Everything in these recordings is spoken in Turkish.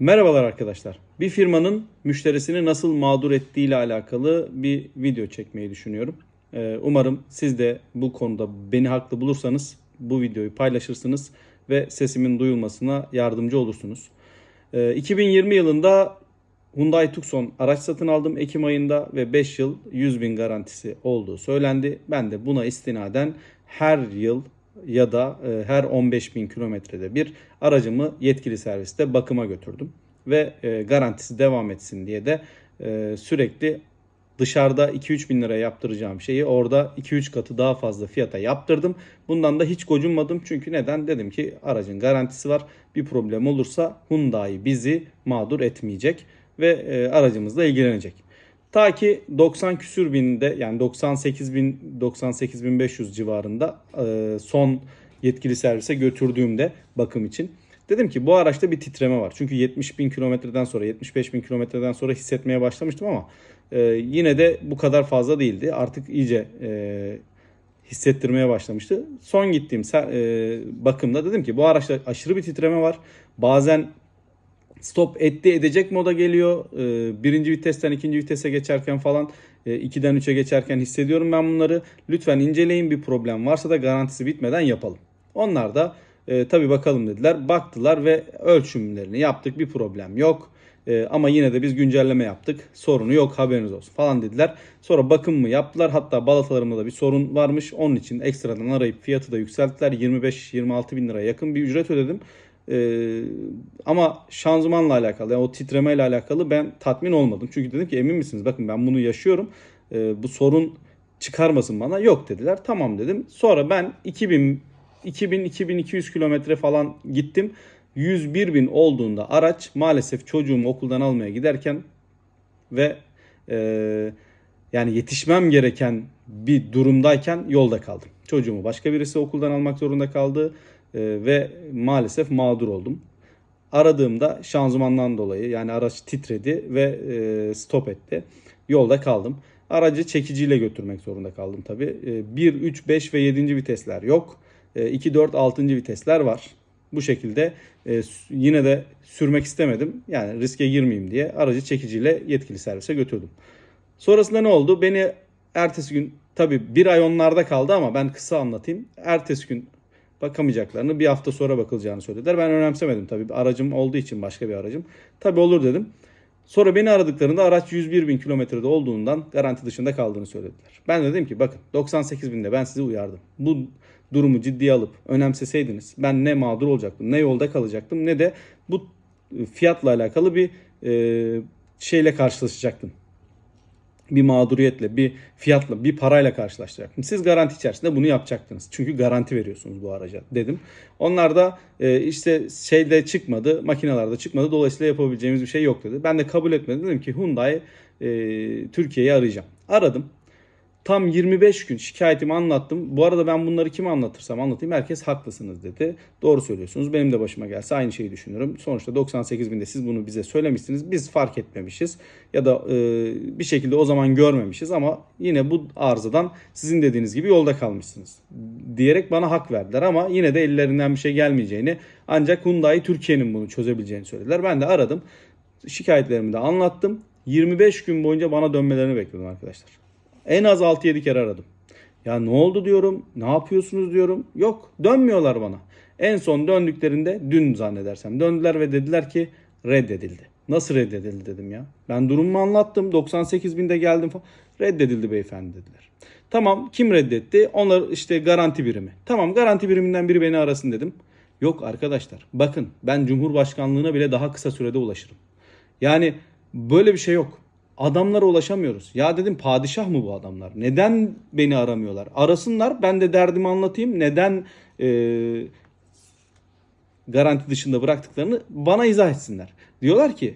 Merhabalar arkadaşlar. Bir firmanın müşterisini nasıl mağdur ettiği ile alakalı bir video çekmeyi düşünüyorum. Ee, Umarım siz de bu konuda beni haklı bulursanız bu videoyu paylaşırsınız ve sesimin duyulmasına yardımcı olursunuz. Ee, 2020 yılında Hyundai Tucson araç satın aldım Ekim ayında ve 5 yıl 100 bin garantisi olduğu söylendi. Ben de buna istinaden her yıl ya da e, her 15 bin kilometrede bir aracımı yetkili serviste bakıma götürdüm. Ve e, garantisi devam etsin diye de e, sürekli dışarıda 2-3 bin lira yaptıracağım şeyi orada 2-3 katı daha fazla fiyata yaptırdım. Bundan da hiç gocunmadım çünkü neden? Dedim ki aracın garantisi var. Bir problem olursa Hyundai bizi mağdur etmeyecek ve aracımızla ilgilenecek. Ta ki 90 küsür binde yani 98 bin 98 bin 500 civarında e, son yetkili servise götürdüğümde bakım için dedim ki bu araçta bir titreme var. Çünkü 70 bin kilometreden sonra 75 bin kilometreden sonra hissetmeye başlamıştım ama e, yine de bu kadar fazla değildi. Artık iyice e, hissettirmeye başlamıştı. Son gittiğim bakımda dedim ki bu araçta aşırı bir titreme var. Bazen stop etti edecek moda geliyor. Ee, birinci vitesten ikinci vitese geçerken falan e, 2'den 3'e geçerken hissediyorum ben bunları. Lütfen inceleyin bir problem varsa da garantisi bitmeden yapalım. Onlar da e, tabii bakalım dediler. Baktılar ve ölçümlerini yaptık bir problem yok. E, ama yine de biz güncelleme yaptık. Sorunu yok haberiniz olsun falan dediler. Sonra bakım mı yaptılar. Hatta balatalarımda da bir sorun varmış. Onun için ekstradan arayıp fiyatı da yükselttiler. 25-26 bin liraya yakın bir ücret ödedim. Ee, ama şanzımanla alakalı yani o titremeyle alakalı ben tatmin olmadım. Çünkü dedim ki emin misiniz bakın ben bunu yaşıyorum. Ee, bu sorun çıkarmasın bana. Yok dediler. Tamam dedim. Sonra ben 2000 2000 2200 kilometre falan gittim. 101 bin olduğunda araç maalesef çocuğumu okuldan almaya giderken ve e, yani yetişmem gereken bir durumdayken yolda kaldım. Çocuğumu başka birisi okuldan almak zorunda kaldı ve maalesef mağdur oldum. Aradığımda şanzımandan dolayı yani araç titredi ve e, stop etti. Yolda kaldım. Aracı çekiciyle götürmek zorunda kaldım tabii. E, 1, 3, 5 ve 7. vitesler yok. E, 2, 4, 6. vitesler var. Bu şekilde e, yine de sürmek istemedim. Yani riske girmeyeyim diye aracı çekiciyle yetkili servise götürdüm. Sonrasında ne oldu? Beni ertesi gün tabii bir ay onlarda kaldı ama ben kısa anlatayım. Ertesi gün bakamayacaklarını bir hafta sonra bakılacağını söylediler. Ben önemsemedim tabii. Aracım olduğu için başka bir aracım. Tabii olur dedim. Sonra beni aradıklarında araç 101 bin kilometrede olduğundan garanti dışında kaldığını söylediler. Ben de dedim ki bakın 98 binde ben sizi uyardım. Bu durumu ciddiye alıp önemseseydiniz ben ne mağdur olacaktım ne yolda kalacaktım ne de bu fiyatla alakalı bir e, şeyle karşılaşacaktım bir mağduriyetle, bir fiyatla, bir parayla karşılaşacaktım. Siz garanti içerisinde bunu yapacaktınız. Çünkü garanti veriyorsunuz bu araca dedim. Onlar da e, işte şeyde çıkmadı, makinelerde çıkmadı. Dolayısıyla yapabileceğimiz bir şey yok dedi. Ben de kabul etmedim. Dedim ki Hyundai e, Türkiye'yi arayacağım. Aradım. Tam 25 gün şikayetimi anlattım. Bu arada ben bunları kime anlatırsam anlatayım herkes haklısınız dedi. Doğru söylüyorsunuz. Benim de başıma gelse aynı şeyi düşünüyorum. Sonuçta 98 binde siz bunu bize söylemişsiniz. Biz fark etmemişiz. Ya da e, bir şekilde o zaman görmemişiz ama yine bu arızadan sizin dediğiniz gibi yolda kalmışsınız. Diyerek bana hak verdiler ama yine de ellerinden bir şey gelmeyeceğini ancak Hyundai Türkiye'nin bunu çözebileceğini söylediler. Ben de aradım. Şikayetlerimi de anlattım. 25 gün boyunca bana dönmelerini bekledim arkadaşlar. En az 6-7 kere aradım. Ya ne oldu diyorum, ne yapıyorsunuz diyorum. Yok dönmüyorlar bana. En son döndüklerinde dün zannedersem döndüler ve dediler ki reddedildi. Nasıl reddedildi dedim ya. Ben durumumu anlattım. 98 binde geldim falan. Reddedildi beyefendi dediler. Tamam kim reddetti? Onlar işte garanti birimi. Tamam garanti biriminden biri beni arasın dedim. Yok arkadaşlar bakın ben Cumhurbaşkanlığına bile daha kısa sürede ulaşırım. Yani böyle bir şey yok. Adamlara ulaşamıyoruz. Ya dedim padişah mı bu adamlar? Neden beni aramıyorlar? Arasınlar ben de derdimi anlatayım. Neden e, garanti dışında bıraktıklarını bana izah etsinler. Diyorlar ki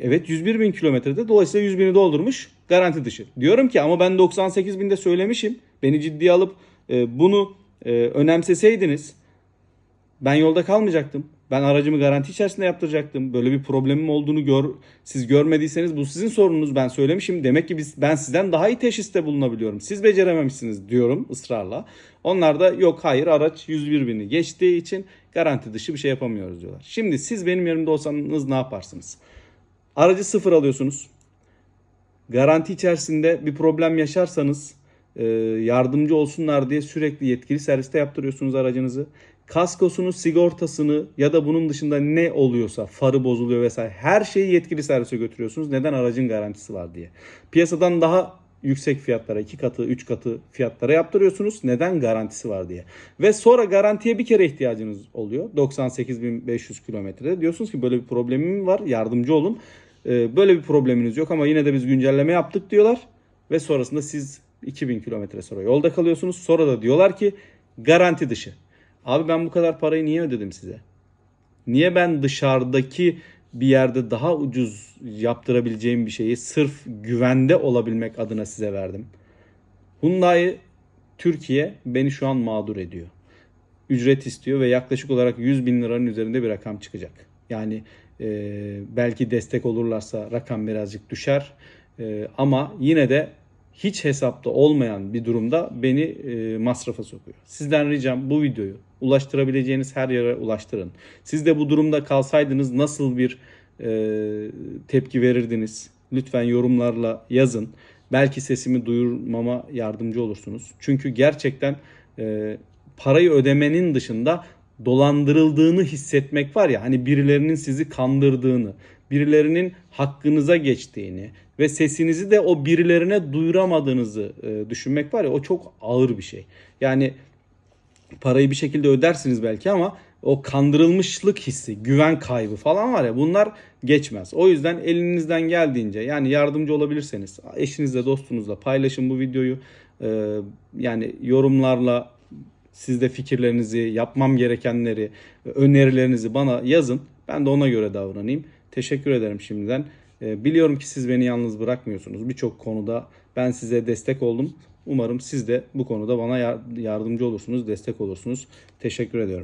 evet 101 bin kilometrede dolayısıyla 100 bini doldurmuş garanti dışı. Diyorum ki ama ben 98 binde söylemişim. Beni ciddiye alıp e, bunu e, önemseseydiniz ben yolda kalmayacaktım. Ben aracımı garanti içerisinde yaptıracaktım. Böyle bir problemim olduğunu gör, siz görmediyseniz bu sizin sorununuz. Ben söylemişim. Demek ki biz ben sizden daha iyi teşhiste bulunabiliyorum. Siz becerememişsiniz diyorum ısrarla. Onlar da yok hayır araç 101 bini geçtiği için garanti dışı bir şey yapamıyoruz diyorlar. Şimdi siz benim yerimde olsanız ne yaparsınız? Aracı sıfır alıyorsunuz. Garanti içerisinde bir problem yaşarsanız yardımcı olsunlar diye sürekli yetkili serviste yaptırıyorsunuz aracınızı. Kaskosunu, sigortasını ya da bunun dışında ne oluyorsa farı bozuluyor vesaire her şeyi yetkili servise götürüyorsunuz. Neden aracın garantisi var diye. Piyasadan daha yüksek fiyatlara, iki katı, üç katı fiyatlara yaptırıyorsunuz. Neden garantisi var diye. Ve sonra garantiye bir kere ihtiyacınız oluyor. 98.500 kilometrede. Diyorsunuz ki böyle bir problemim var yardımcı olun. Ee, böyle bir probleminiz yok ama yine de biz güncelleme yaptık diyorlar. Ve sonrasında siz 2000 kilometre sonra yolda kalıyorsunuz. Sonra da diyorlar ki garanti dışı. Abi ben bu kadar parayı niye ödedim size? Niye ben dışarıdaki bir yerde daha ucuz yaptırabileceğim bir şeyi sırf güvende olabilmek adına size verdim? Hyundai Türkiye beni şu an mağdur ediyor. Ücret istiyor ve yaklaşık olarak 100 bin liranın üzerinde bir rakam çıkacak. Yani e, belki destek olurlarsa rakam birazcık düşer. E, ama yine de hiç hesapta olmayan bir durumda beni e, masrafa sokuyor. Sizden ricam bu videoyu ulaştırabileceğiniz her yere ulaştırın. Siz de bu durumda kalsaydınız nasıl bir e, tepki verirdiniz? Lütfen yorumlarla yazın. Belki sesimi duyurmama yardımcı olursunuz. Çünkü gerçekten e, parayı ödemenin dışında dolandırıldığını hissetmek var ya hani birilerinin sizi kandırdığını, birilerinin hakkınıza geçtiğini ve sesinizi de o birilerine duyuramadığınızı e, düşünmek var ya o çok ağır bir şey. Yani parayı bir şekilde ödersiniz belki ama o kandırılmışlık hissi, güven kaybı falan var ya bunlar geçmez. O yüzden elinizden geldiğince yani yardımcı olabilirseniz eşinizle dostunuzla paylaşın bu videoyu. Ee, yani yorumlarla siz de fikirlerinizi, yapmam gerekenleri, önerilerinizi bana yazın. Ben de ona göre davranayım. Teşekkür ederim şimdiden. Ee, Biliyorum ki siz beni yalnız bırakmıyorsunuz. Birçok konuda ben size destek oldum. Umarım siz de bu konuda bana yar- yardımcı olursunuz, destek olursunuz. Teşekkür ediyorum.